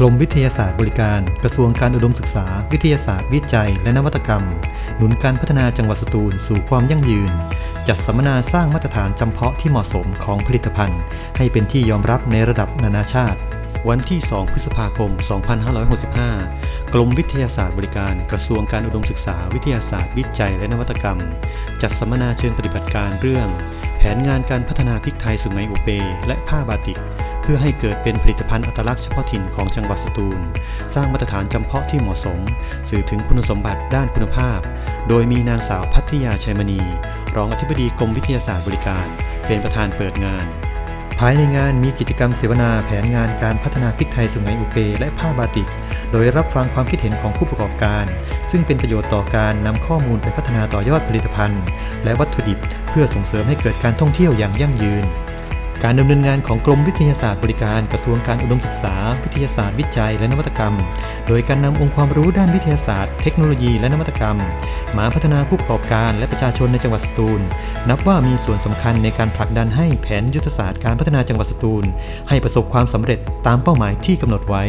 กรมวิทยาศาสตร์บริการ กระทรวงการอุดมศึกษา วิทยาศาสตร์วิจัย และนวัตกรรม หนุนการพัฒนาจังหวัดสตูลสู่ความยั่งยืน จัดสัมมนาสร้างมาตรฐานจำเพาะที่เหมาะสมของผลิตภัณฑ์ ให้เป็นที่ยอมรับในระดับนานาชาติ วันที่ 2 พฤษภาคม 2565 กรมวิทยาศาสตร์บริการ กระทรวงการอุดมศึกษา วิทยาศาสตร์วิจัย และนวัตกรรม จัดสัมมนาเชิงปฏิบัติการเรื่อง แผนงานการพัฒนาพริกไทยสุไหงอุเป และผ้าบาติก เพื่อให้เกิดเป็นผลิตภัณฑ์อัตลักษณ์เฉพาะถิ่นของจังหวัดสตูล สร้างมาตรฐานจำเพาะที่เหมาะสม สื่อถึงคุณสมบัติด้านคุณภาพ โดยมีนางสาวพัทยาชัยมณี รองอธิบดีกรมวิทยาศาสตร์บริการ เป็นประธานเปิดงาน ภายในงานมีกิจกรรมเสวนาแผนงานการพัฒนาพริกไทยสุไหงอุเปและผ้าบาติก โดยรับฟังความคิดเห็นของผู้ประกอบการ ซึ่งเป็นประโยชน์ต่อการนำข้อมูลไปพัฒนาต่อยอดผลิตภัณฑ์ และวัตถุดิบ เพื่อส่งเสริมให้เกิดการท่องเที่ยวอย่างยั่งยืน การดำเนินงานของกรมวิทยาศาสตร์บริการกระทรวงการอุดมศึกษา วิทยาศาสตร์วิจัยและนวัตกรรม โดยการนำองค์ความรู้ด้านวิทยาศาสตร์ เทคโนโลยีและนวัตกรรม มาพัฒนาผู้ประกอบการและประชาชนในจังหวัดสตูล นับว่ามีส่วนสำคัญในการผลักดันให้แผนยุทธศาสตร์การพัฒนาจังหวัดสตูล ให้ประสบความสำเร็จตามเป้าหมายที่กำหนดไว้